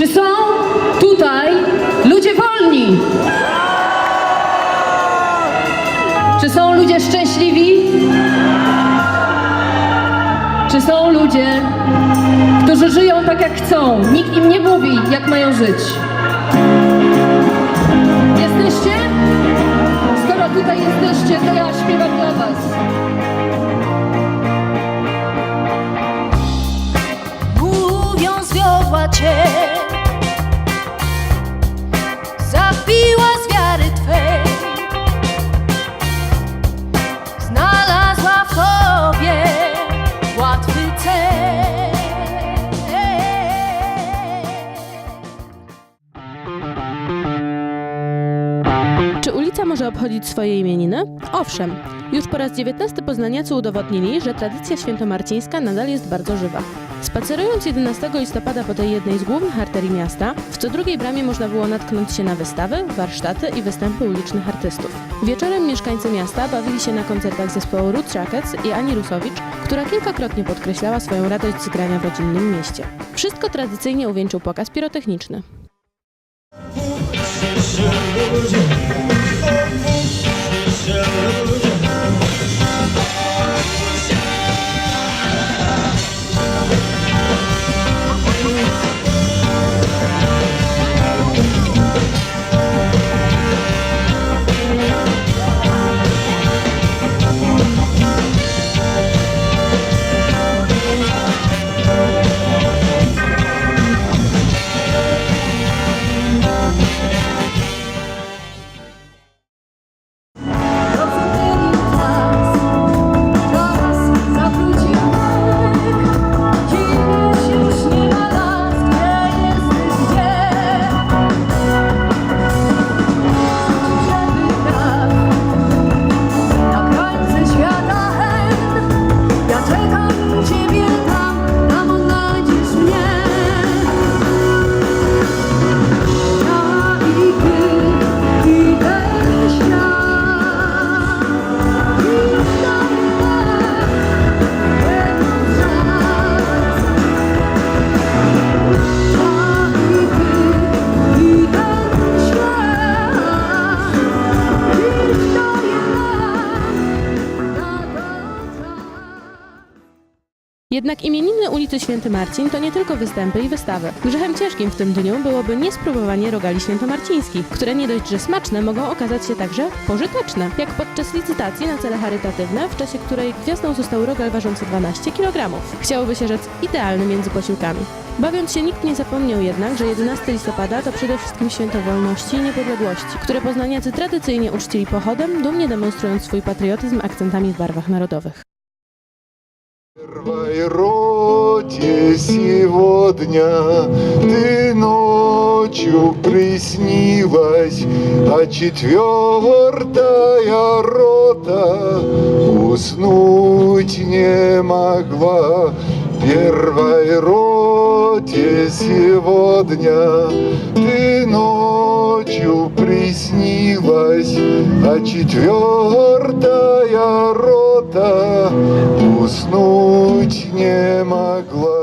Czy są tutaj ludzie wolni? Czy są ludzie szczęśliwi? Czy są ludzie, którzy żyją tak jak chcą? Nikt im nie mówi, jak mają żyć. Jesteście? Skoro tutaj jesteście, to ja śpiewam dla Was. Mówią zwiodła cię może obchodzić swoje imieniny? Owszem. Już po raz dziewiętnasty poznaniacy udowodnili, że tradycja świętomarcińska nadal jest bardzo żywa. Spacerując 11 listopada po tej jednej z głównych arterii miasta, w co drugiej bramie można było natknąć się na wystawy, warsztaty i występy ulicznych artystów. Wieczorem mieszkańcy miasta bawili się na koncertach zespołu Ruth Jackets i Ani Rusowicz, która kilkakrotnie podkreślała swoją radość z grania w rodzinnym mieście. Wszystko tradycyjnie uwieńczył pokaz pirotechniczny. Thank you. Jednak imieniny ulicy Święty Marcin to nie tylko występy i wystawy. Grzechem ciężkim w tym dniu byłoby niespróbowanie rogali świętomarcińskich, które nie dość, że smaczne, mogą okazać się także pożyteczne. Jak podczas licytacji na cele charytatywne, w czasie której gwiazdą został rogal ważący 12 kg. Chciałoby się rzec idealny między posiłkami. Bawiąc się nikt nie zapomniał jednak, że 11 listopada to przede wszystkim święto wolności i niepodległości, które poznaniacy tradycyjnie uczcili pochodem, dumnie demonstrując swój patriotyzm akcentami w barwach narodowych. Первой роте сегодня ты ночью приснилась, а четвертая рота уснуть не могла. Первой роте сегодня ты ночью приснилась, а четвертая рота уснуть не могла.